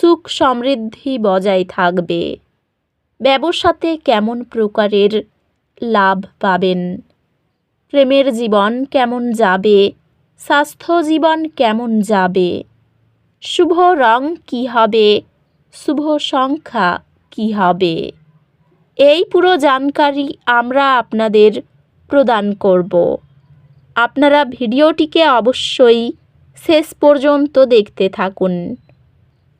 সুখ সমৃদ্ধি বজায় থাকবে। ব্যবসাতে কেমন প্রকারের লাভ পাবেন? প্রেমের জীবন কেমন যাবে? স্বাস্থ্য জীবন কেমন যাবে? শুভ রং কী হবে? শুভ সংখ্যা কী হবে? এই পুরো জানকারি আমরা আপনাদের প্রদান করব। আপনারা ভিডিওটিকে অবশ্যই শেষ পর্যন্ত দেখতে থাকুন।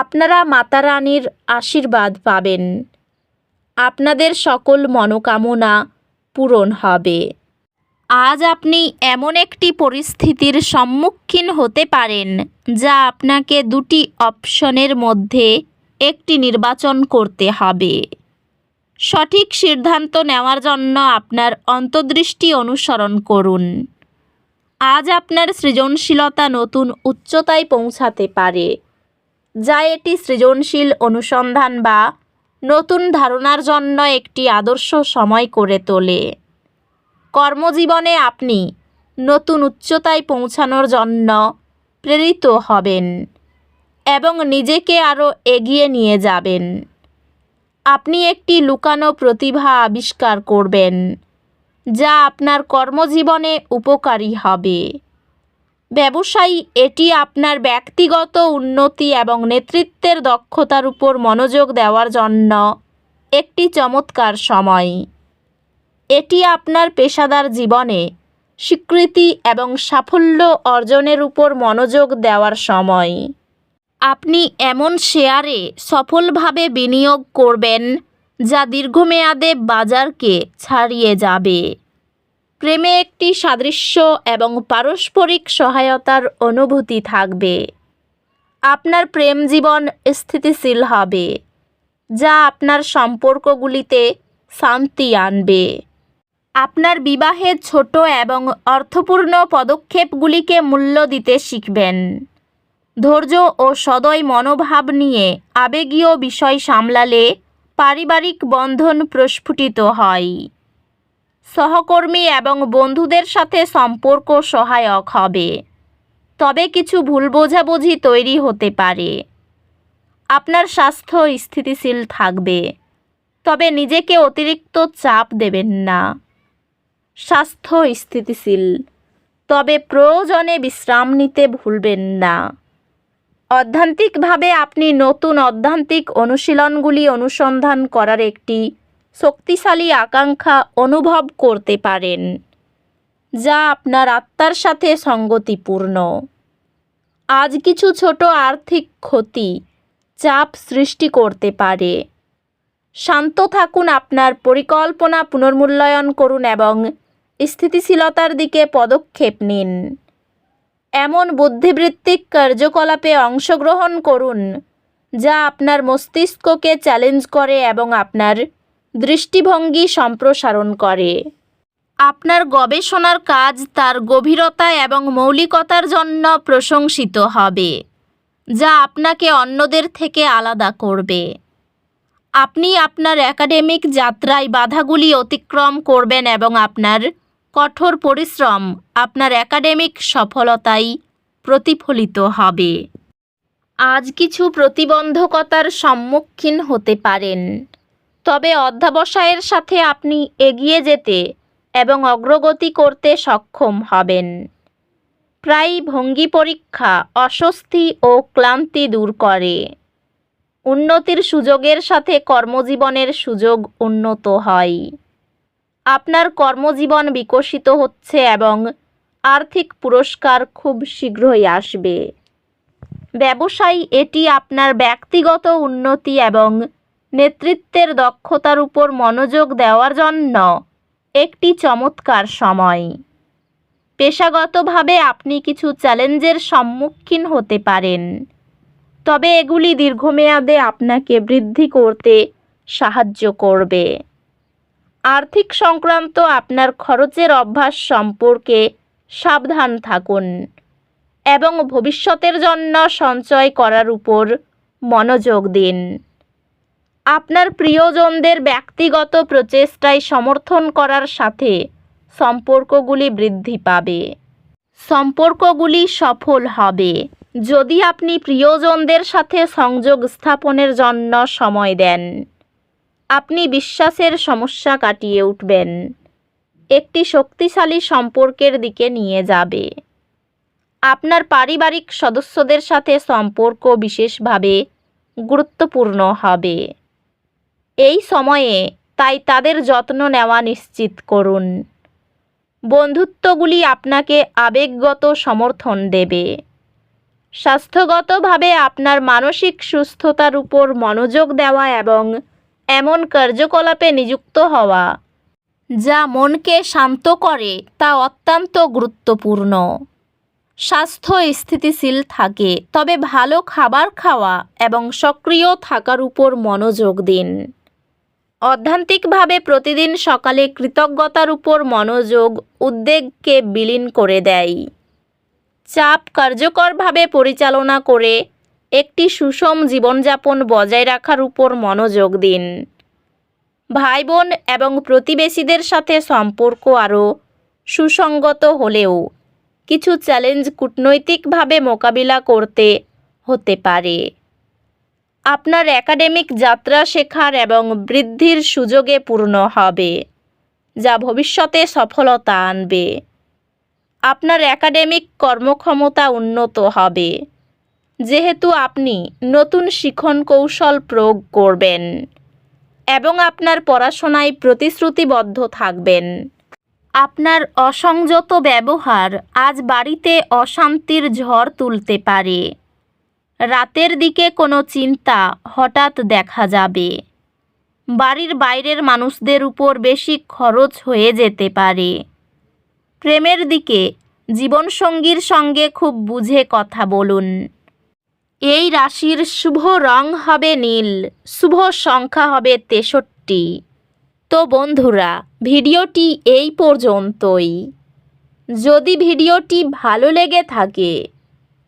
আপনারা মাতা রানীর আশীর্বাদ পাবেন। আপনাদের সকল মনোকামনা পূরণ হবে। আজ আপনি এমন একটি পরিস্থিতির সম্মুখীন হতে পারেন, যা আপনাকে দুটি অপশনের মধ্যে একটি নির্বাচন করতে হবে। সঠিক সিদ্ধান্ত নেওয়ার জন্য আপনার অন্তর্দৃষ্টি অনুসরণ করুন। আজ আপনার সৃজনশীলতা নতুন উচ্চতায় পৌঁছাতে পারে। যা এটি সৃজনশীল অনুসন্ধান বা নতুন ধারণার জন্য একটি আদর্শ সময় করে তোলে। কর্মজীবনে আপনি নতুন উচ্চতায় পৌঁছানোর জন্য প্রেরিত হবেন এবং নিজেকে আরও এগিয়ে নিয়ে যাবেন। আপনি একটি লুকানো প্রতিভা আবিষ্কার করবেন, যা আপনার কর্মজীবনে উপকারী হবে। ব্যবসায়ী, এটি আপনার ব্যক্তিগত উন্নতি এবং নেতৃত্বের দক্ষতার উপর মনোযোগ দেওয়ার জন্য একটি চমৎকার সময়। এটি আপনার পেশাদার জীবনে স্বীকৃতি এবং সাফল্য অর্জনের উপর মনোযোগ দেওয়ার সময়। আপনি এমন শেয়ারে সফলভাবে বিনিয়োগ করবেন, যা দীর্ঘমেয়াদে বাজারকে ছাড়িয়ে যাবে। প্রেমে একটি সাদৃশ্য এবং পারস্পরিক সহায়তার অনুভূতি থাকবে। আপনার প্রেম জীবন স্থিতিশীল হবে, যা আপনার সম্পর্কগুলিতে শান্তি আনবে। আপনার বিবাহে ছোট এবং অর্থপূর্ণ পদক্ষেপগুলিকে মূল্য দিতে শিখবেন। ধৈর্য ও সদয় মনোভাব নিয়ে আবেগীয় বিষয় সামলালে পারিবারিক বন্ধন প্রস্ফুটিত হয়। সহকর্মী এবং বন্ধুদের সাথে সম্পর্ক সহায়ক হবে। তবে কিছু ভুল বোঝাবুঝি তৈরি হতে পারে। আপনার স্বাস্থ্য স্থিতিশীল থাকবে, তবে নিজেকে অতিরিক্ত চাপ দেবেন না। স্বাস্থ্য স্থিতিশীল, তবে প্রয়োজনে বিশ্রাম নিতে ভুলবেন না। অধ্যান্তিকভাবে আপনি নতুন অধ্যান্তিক অনুশীলনগুলি অনুসন্ধান করার একটি শক্তিশালী আকাঙ্ক্ষা অনুভব করতে পারেন, যা আপনার আত্মার সাথে সঙ্গতিপূর্ণ। আজ কিছু ছোট আর্থিক ক্ষতি, চাপ সৃষ্টি করতে পারে। শান্ত থাকুন আপনার পরিকল্পনা পুনর্মূল্যায়ন করুন এবং স্থিতিশীলতার দিকে পদক্ষেপ নিন। এমন বুদ্ধিবৃত্তিক কার্যকলাপে অংশগ্রহণ করুন, যা আপনার মস্তিষ্ককে চ্যালেঞ্জ করে এবং আপনার দৃষ্টিভঙ্গি সম্প্রসারণ করে। আপনার গবেষণার কাজ তার গভীরতা এবং মৌলিকতার জন্য প্রশংসিত হবে, যা আপনাকে অন্যদের থেকে আলাদা করবে। আপনি আপনার একাডেমিক যাত্রায় বাধাগুলি অতিক্রম করবেন এবং আপনার কঠোর পরিশ্রম আপনার একাডেমিক সফলতায় প্রতিফলিত হবে। আজ কিছু প্রতিবন্ধকতার সম্মুখীন হতে পারেন। তবে অধ্যাবসায়ের সাথে আপনি এগিয়ে যেতে এবং অগ্রগতি করতে সক্ষম হবেন। প্রায় ভঙ্গি পরীক্ষা অস্বস্তি ও ক্লান্তি দূর করে। উন্নতির সুযোগের সাথে কর্মজীবনের সুযোগ উন্নত হয়। আপনার কর্মজীবন বিকশিত হচ্ছে এবং আর্থিক পুরস্কার খুব শীঘ্রই আসবে। ব্যবসায়ী এটি আপনার ব্যক্তিগত উন্নতি এবং নেতৃত্বের দক্ষতার উপর মনোযোগ দেওয়ার জন্য একটি চমৎকার সময়। পেশাগতভাবে আপনি কিছু চ্যালেঞ্জের সম্মুখীন হতে পারেন। তবে এগুলি দীর্ঘমেয়াদে আপনাকে বৃদ্ধি করতে সাহায্য করবে। আর্থিক সংক্রান্ত আপনার খরচের অভ্যাস সম্পর্কে সাবধান থাকুন এবং ভবিষ্যতের জন্য সঞ্চয় করার উপর মনোযোগ দিন। আপনার প্রিয়জনদের ব্যক্তিগত প্রচেষ্টায় সমর্থন করার সাথে সম্পর্কগুলি বৃদ্ধি পাবে। সম্পর্কগুলি সফল হবে। যদি আপনি প্রিয়জনদের সাথে সংযোগ স্থাপনের জন্য সময় দেন, আপনি বিশ্বাসের সমস্যা কাটিয়ে উঠবেন। একটি শক্তিশালী সম্পর্কের দিকে নিয়ে যাবে। আপনার পারিবারিক সদস্যদের সাথে সম্পর্ক বিশেষভাবে গুরুত্বপূর্ণ হবে। এই সময়ে তাই তাদের যত্ন নেওয়া নিশ্চিত করুন। বন্ধুত্বগুলি আপনাকে আবেগগত সমর্থন দেবে। স্বাস্থ্যগতভাবে আপনার মানসিক সুস্থতার উপর মনোযোগ দেওয়া এবং এমন কার্যকলাপে নিযুক্ত হওয়া, যা মনকে শান্ত করে তা অত্যন্ত গুরুত্বপূর্ণ। স্বাস্থ্য স্থিতিশীল থাকে, তবে ভালো খাবার খাওয়া এবং সক্রিয় থাকার উপর মনোযোগ দিন। অধ্যান্তিকভাবে প্রতিদিন সকালে কৃতজ্ঞতার উপর মনোযোগ উদ্বেগকে বিলীন করে দেয়। চাপ কার্যকরভাবে পরিচালনা করে একটি সুষম জীবনযাপন বজায় রাখার উপর মনোযোগ দিন। ভাই বোন এবং প্রতিবেশীদের সাথে সম্পর্ক আরও সুসংগত হলেও কিছু চ্যালেঞ্জ কূটনৈতিকভাবে মোকাবিলা করতে হতে পারে। আপনার একাডেমিক যাত্রা শেখার এবং বৃদ্ধির সুযোগে পূর্ণ হবে, যা ভবিষ্যতে সফলতা আনবে। আপনার একাডেমিক কর্মক্ষমতা উন্নত হবে, যেহেতু আপনি নতুন শিখন কৌশল প্রয়োগ করবেন এবং আপনার পড়াশোনায় প্রতিশ্রুতিবদ্ধ থাকবেন। আপনার অসংযত ব্যবহার আজ বাড়িতে অশান্তির ঝড় তুলতে পারে। রাতের দিকে কোনো চিন্তা হঠাৎ দেখা যাবে। বাড়ির বাইরের মানুষদের উপর বেশি খরচ হয়ে যেতে পারে। প্রেমের দিকে জীবনসঙ্গীর সঙ্গে খুব বুঝে কথা বলুন। এই রাশির শুভ রং হবে নীল, শুভ সংখ্যা হবে তেষট্টি। তো বন্ধুরা, ভিডিওটি এই পর্যন্তই। যদি ভিডিওটি ভালো লেগে থাকে